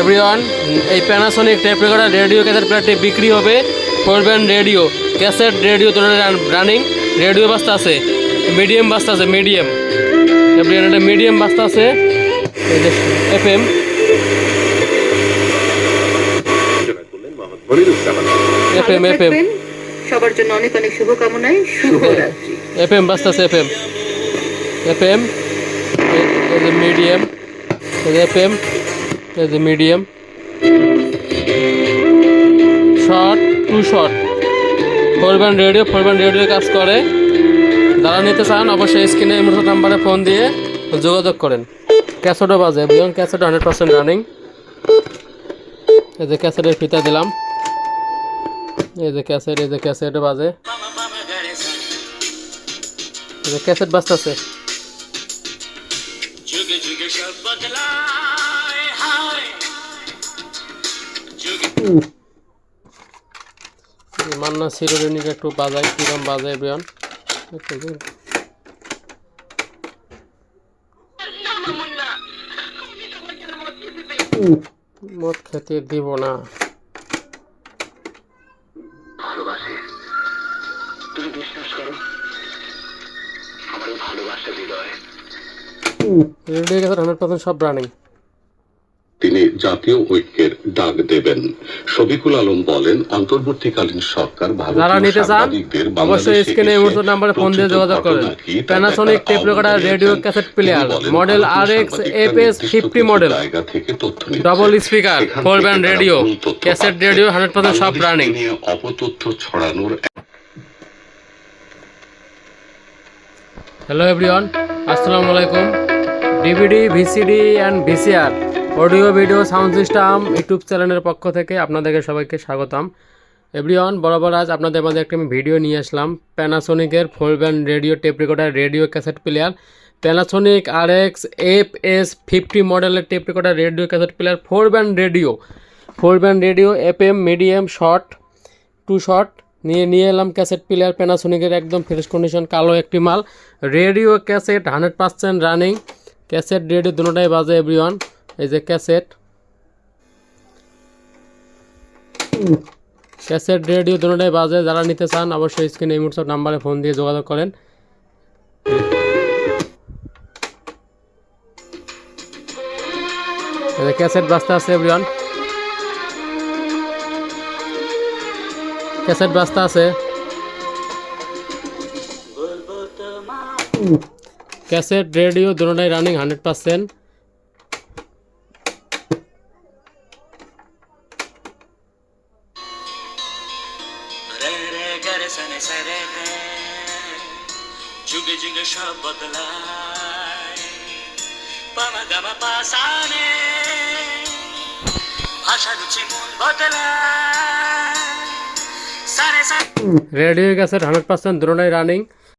Everyone এই Panasonic tape recorder radio cassette প্লেয়ারটি বিক্রি হবে four band radio cassette radio তো রানিং রেডিও বাস্তা আছে মিডিয়াম বাস্তা আছে মিডিয়াম এভরিওয়ান এটা মিডিয়াম বাস্তা আছে F M F M F M সবার জন্য অনেক অনেক শুভকামনায় শুভরাত্রি। এফ এম বাস্তা আছে F M F M medium F M এই যে medium short to short four band radio four band radio কাজ করে। যারা নিতে চান, অবশ্যই স্ক্রিনে মুহূর্তে নাম্বারে ফোন দিয়ে যোগাযোগ করেন। ক্যাসেটও বাজে বিয়ন ক্যাসেট হান্ড্রেড পার্সেন্ট রানিং এই যে ক্যাসেটের ফিতা দিলাম। এই যে ক্যাসেট, এই যে ক্যাসেটও বাজে। এই যে ক্যাসেট বাজতেছে। মান্না সিরোলিনিক একটু বাজাই কিরম বাজায় বিয়ন? মদ খেতে দিব না। ভালোবাসে। তুমি বিশ্বাস করো আমার ভালোবাসা হৃদয়। রেডিও গেছে হান্ড্রেড পার্সেন্ট সব রানিং। তিনি জাতীয় ঐক্যের ডাক দেবেন। শফিকুল আলম বলেন অন্তর্বর্তীকালীন সরকার যারা নিতে চান অবশ্যই স্ক্রিনে এই এসে মুহূর্তে নাম্বারে ফোন দিয়ে যোগাযোগ করেন Panasonic tape recorder radio cassette player model R X FS নির্দিষ্ট fifty model. Double speaker four band radio cassette radio hundred percent সব রানিং অপতথ্য ছড়ানোর হ্যালো এভরিওয়ান আসসালামু আলাইকুম। DVD VCD and VCR audio, video, sound system, YouTube চ্যানেলের পক্ষ থেকে আপনাদেরকে সবাইকে স্বাগতম। এভরিওয়ান, বরাবর আজ আপনাদের মাঝে একটা আমি ভিডিও নিয়ে আসলাম। প্যানাসোনিকের four band radio tape recorder radio cassette player Panasonic R X F S fifty মডেলের tape recorder radio cassette player four band radio four band radio F M medium short to short নিয়ে নিয়ে এলাম cassette player প্যানাসোনিকের একদম fresh condition কালো একটি মাল। Radio cassette hundred percent running cassette radio দুটোটাই বাজে, everyone. এই যে ক্যাসেট। ক্যাসেট রেডিও দুটোটাই বাজে, যারা নিতে চান অবশ্যই স্ক্রিনে এই মুহূর্তে নাম্বারে ফোন দিয়ে যোগাযোগ করেন। ক্যাসেট বাজতে আছে এভরিওয়ান ক্যাসেট বাজতে আছে। ক্যাসেট রেডিও দুটোটাই রানিং হান্ড্রেড পার্সেন্ট রে রে গরে সনে সরে রে যুগে যুগে সব বদলায় পামা গামা পাসানে ভাষা রুচি মূল বদলায় রেডিও ক্যাসেট হান্ড্রেড পার্সেন্ট দ্রোণায় রানিং